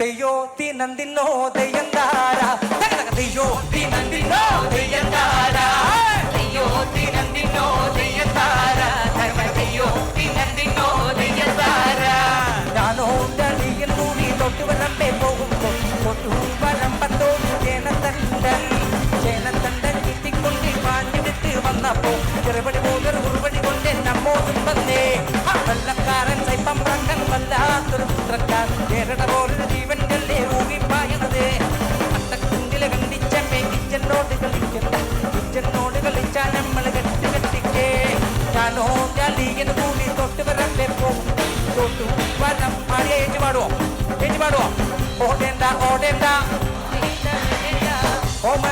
തെയ്യോ തിനന്തിന്നോ തെയ്യന്താര തെയ്യോ തിനന്തിന്നോ തെയ്യന്താര അയ്യോ തിനന്തിനോ ദയ്യത്താര അയ്യോ തിനന്തിനോ ദയ്യത്താര ഞാനോ ഡളിയൻ കൂടി തൊട്ടു വരമ്പേ പോകുമ്പോൾ തൊട്ടു വരമ്പത്തോട് ചേനത്തണ്ടൻ. ചേനത്തണ്ടൻ കിട്ടിക്കൊണ്ട് പാഞ്ഞെടുത്ത് വന്നപ്പോ ചെറുപടി പോലൊരു ഉറുപടി കൊണ്ട് നമ്മോ ആ വെള്ളക്കാരൻ സൈപ്പമ്പ്രങ്കൻ വല്ലാത്തൊരു പുത്രക്കാർ കേരള പോലൊരു ജീവൻ കല്ലേ ഊകിപ്പായണത് അത്തക്കുണ്ടിലെ കണ്ടിച്ചമ്മേ കിച്ചനോട് കളിക്കണ്ട കിച്ചനോട് കളിച്ചാൽ നമ്മൾ കെട്ടി കെട്ടിക്കേ ഞാനോ ഡളിയൻ കൂടി തൊട്ടു വരമ്പേ പോകും തൊട്ടു വരം പാടിയ ഏറ്റ് പാടുവോ ഏറ്റ് പാടുവോ ഓടേണ്ട ഓടേണ്ട ഓമന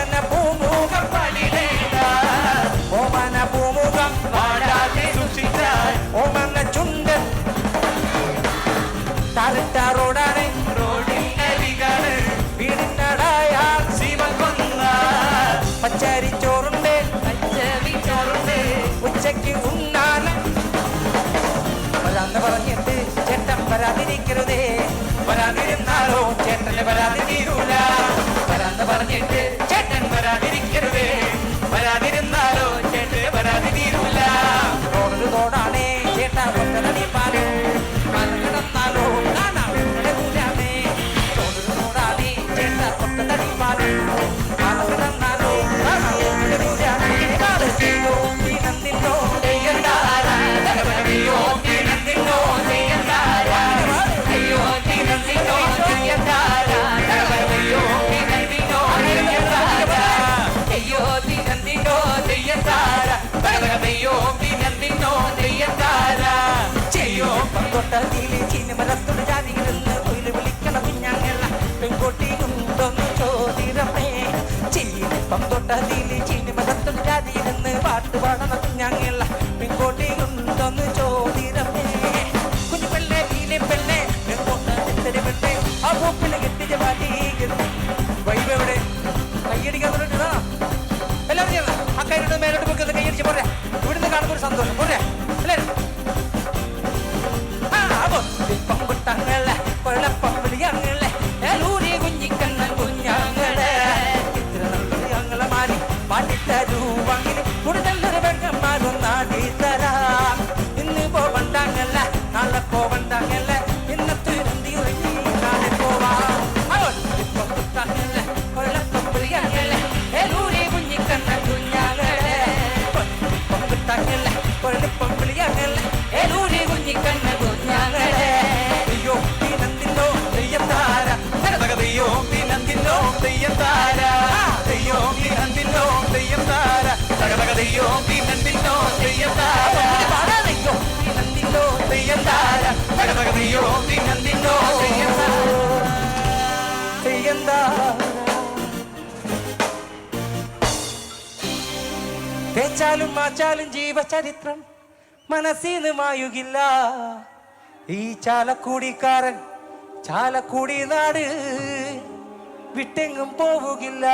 അയ്യോ തിനന്തിനോ ദയ്യന്താര ചെയ്യോ? തൊട്ടതിൽ ചിനിമരത്തോട് ജാതിയിരുന്ന് കൊയിൽ വിളിക്കണ കുഞ്ഞാങ്ങല്ല പെൺകുട്ടി ഉണ്ടോന്ന് ചോദിരമേ ചീനിപ്പം തൊട്ടതിൽ ചിനിമരത്തോട് ജാതിയിരുന്ന് പാട്ട് പാടണ കുഞ്ഞാങ്ങല്ല പെൺകുട്ടി ഉണ്ടോന്ന് ചോദിരമേ കുഞ്ഞു പെണ്ണെ. നീലെ പെണ്ണെ പെണ്ണെ പാട്ടി വൈബ് എവിടെ? കയ്യടിക്കാൻ തുടങ്ങിയതാ? എല്ലാവരും ചെയ്യണം ആ കൈയുടെ മേലോട്ട് പോയി കൈയടിച്ച് പോരെ. കാണുമ്പോൾ ഒരു സന്തോഷം. പോരെ? പങ്കുട്ടങ്ങളെ കൊഴപ്പമ്പിളിയങ്ങളെ ഏലൂരി കുഞ്ഞിക്കണ്ണൻ കുഞ്ഞാങ്ങളെ അയ്യോ ഈ നന്ദിന്നോ തെയ്യത്താര അയ്യോ തിനന്തിനോ ദയ്യന്താര അയ്യോ തിനന്തിനോ ദയ്യന്താര തകതകതയ്യോ തിനന്തിനോ ദയ്യന്താര പാടാതെയ്യോ ഈ നന്ദിന്നോ ദയ്യന്താര തകതകതയ്യോ തിനന്തിനോ തേച്ചാലും മാച്ചാലും ജീവചരിത്രം മനസ്സിന് മായുകില്ല. ഈ ചാലക്കൂടിക്കാരൻ ചാലക്കൂടി നാട് വിട്ടെങ്ങും പോവുകില്ല.